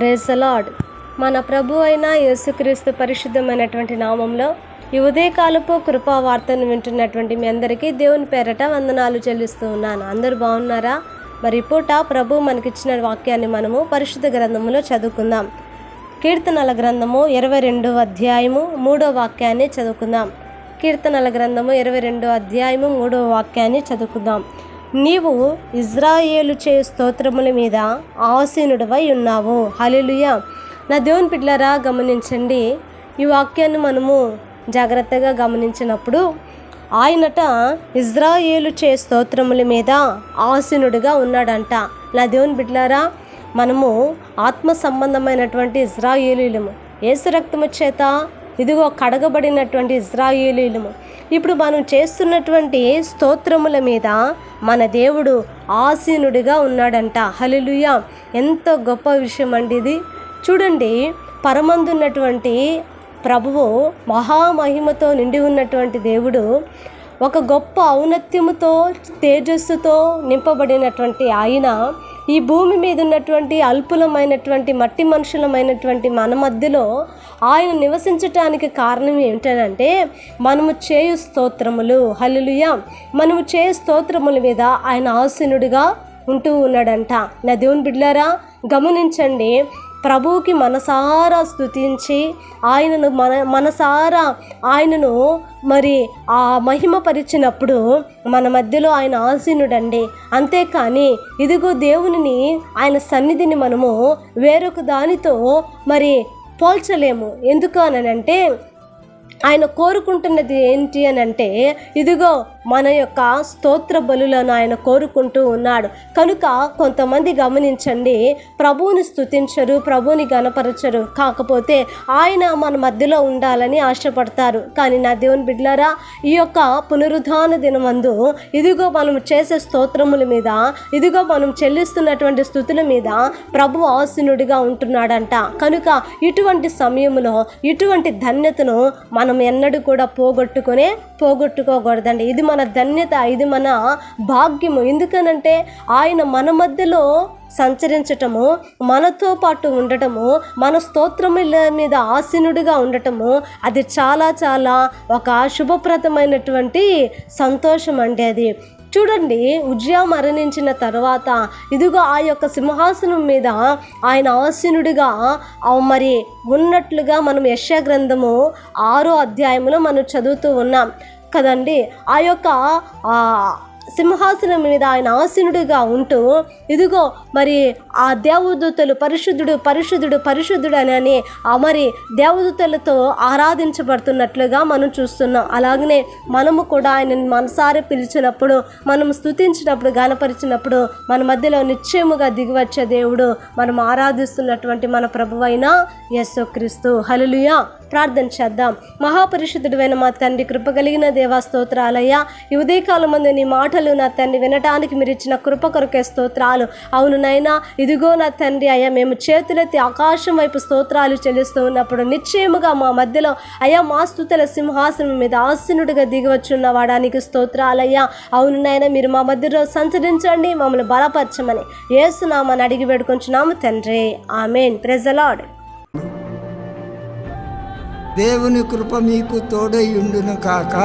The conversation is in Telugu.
ప్రేజ్ మన ప్రభు అయిన యేసుక్రీస్తు పరిశుద్ధమైనటువంటి నామంలో ఈ ఉదయకాలపు కృపా వార్తను వింటున్నటువంటి మీ అందరికీ దేవుని పేరట వందనాలు చెల్లిస్తూ ఉన్నాను. అందరూ బాగున్నారా? మరి పూట ప్రభు మనకిచ్చిన వాక్యాన్ని మనము పరిశుద్ధ గ్రంథములో చదువుకుందాం. కీర్తనల గ్రంథము ఇరవై రెండో అధ్యాయము మూడో వాక్యాన్ని చదువుకుందాం. కీర్తనల గ్రంథము ఇరవై రెండో అధ్యాయము మూడో వాక్యాన్ని చదువుకుందాం. నీవు ఇజ్రాయేలు చే స్తోత్రముల మీద ఆసీనుడివై ఉన్నావు. హలిలుయ నా దేవుని పిల్లరా గమనించండి. ఈ వాక్యాన్ని మనము జాగ్రత్తగా గమనించినప్పుడు ఆయనట ఇజ్రాయేలు చే స్తోత్రముల మీద ఆసీనుడిగా ఉన్నాడంట. నా దేవుని బిడ్డలారా మనము ఆత్మ సంబంధమైనటువంటి ఇజ్రాయేలీలము. ఏసు రక్తము చేత ఇదిగో కడగబడినటువంటి ఇజ్రాయేలీలము ఇప్పుడు మనం చేస్తున్నటువంటి స్తోత్రముల మీద మన దేవుడు ఆసీనుడిగా ఉన్నాడంట. హలిలుయ ఎంత గొప్ప విషయం అండి ఇది. చూడండి పరమందున్నటువంటి ప్రభువు మహామహిమతో నిండి ఉన్నటువంటి దేవుడు ఒక గొప్ప ఔన్నత్యముతో తేజస్సుతో నింపబడినటువంటి ఆయన. ఈ భూమి మీద ఉన్నటువంటి అల్పులమైనటువంటి మట్టి మనుషులమైనటువంటి మన మధ్యలో ఆయన నివసించటానికి కారణం ఏమిటంటే మనము చేయు స్తోత్రములు హల్లుయ మనము చేయు స్తోత్రముల మీద ఆయన ఆసీనుడిగా ఉంటూ ఉన్నాడంట. నా దేవుని బిడ్లారా గమనించండి ప్రభువుకి మనసారా స్తుతించి ఆయనను మన మనసారా ఆయనను మరి ఆ మహిమపరిచినప్పుడు మన మధ్యలో ఆయన ఆసీనుడండి. అంతేకాని ఇదిగో దేవునిని ఆయన సన్నిధిని మనము వేరొక దానితో మరి పోల్చలేము. ఎందుకు అనంటే ఆయన కోరుకుంటున్నది ఏంటి అని అంటే ఇదిగో మన యొక్క స్తోత్ర బలులను ఆయన కోరుకుంటూ ఉన్నాడు. కనుక కొంతమంది గమనించండి ప్రభువుని స్తుతించరు ప్రభువుని గనపరచరు కాకపోతే ఆయన మన మధ్యలో ఉండాలని ఆశపడతారు. కానీ నా దేవుని బిడ్లారా ఈ యొక్క పునరుద్ధాన దినమందు ఇదిగో మనం చేసే స్తోత్రముల మీద ఇదిగో మనం చెల్లిస్తున్నటువంటి స్థుతుల మీద ప్రభు ఆసీనుడిగా ఉంటున్నాడంట. కనుక ఇటువంటి సమయంలో ఇటువంటి ధన్యతను మనం ఎన్నడూ కూడా పోగొట్టుకునే పోగొట్టుకోకూడదండి. ఇది మన ధన్యత ఇది మన భాగ్యము. ఎందుకనంటే ఆయన మన మధ్యలో సంచరించటము మనతో పాటు ఉండటము మన స్తోత్రముల మీద ఆసీనుడిగా ఉండటము అది చాలా చాలా ఒక శుభప్రదమైనటువంటి సంతోషం అండి అది. చూడండి ఉజ్జా మరణించిన తర్వాత ఇదిగో ఆ యొక్క సింహాసనం మీద ఆయన ఆసీనుడిగా మరి ఉన్నట్లుగా మనం యశ గ్రంథము ఆరో అధ్యాయంలో మనం చదువుతూ ఉన్నాం. కదండి. ఆ యొక్క సింహాసనం మీద ఆయన ఆసీనుడిగా ఉంటూ ఇదిగో మరి ఆ దేవదూతలు పరిశుద్ధుడు పరిశుద్ధుడు పరిశుద్ధుడు అని ఆ మరి దేవదూతలతో ఆరాధించబడుతున్నట్లుగా మనం చూస్తున్నాం. అలాగనే మనము కూడా ఆయనని మనసారి పిలిచినప్పుడు మనం స్తుతించినప్పుడు గానపరిచినప్పుడు మన మధ్యలో నిశ్చయముగా దిగివచ్చే దేవుడు మనం ఆరాధిస్తున్నటువంటి మన ప్రభువైన యేసు క్రీస్తు హల్లెలూయా! ప్రార్థన చేద్దాం. మహాపరిశుద్ధుడైన మా తండ్రి కృప కలిగిన దేవా స్తోత్రాలయ్యా ఈ ఉదయకాలం మంది నీ మాటలు నా తండ్రి వినటానికి మీరు ఇచ్చిన కృప కొరకే స్తోత్రాలు. అవును నైనా ఇదిగో నా తండ్రి అయ్యా మేము చేతులెత్తి ఆకాశం వైపు స్తోత్రాలు చెల్లిస్తూ ఉన్నప్పుడు నిశ్చయముగా మా మధ్యలో అయ్యా మా స్థుతుల సింహాసనం మీద ఆసీనుడిగా దిగివచ్చున్న వాడానికి స్తోత్రాలయ్యా. అవును నైనా మీరు మా మధ్యలో సంచరించండి మమ్మల్ని బలపరచమని ఏసునామని అడిగి పెడుకుంటున్నాము తండ్రి. ఆమెన్. ప్రెజలాడ్ దేవుని కృప మీకు తోడై ఉండును కాక.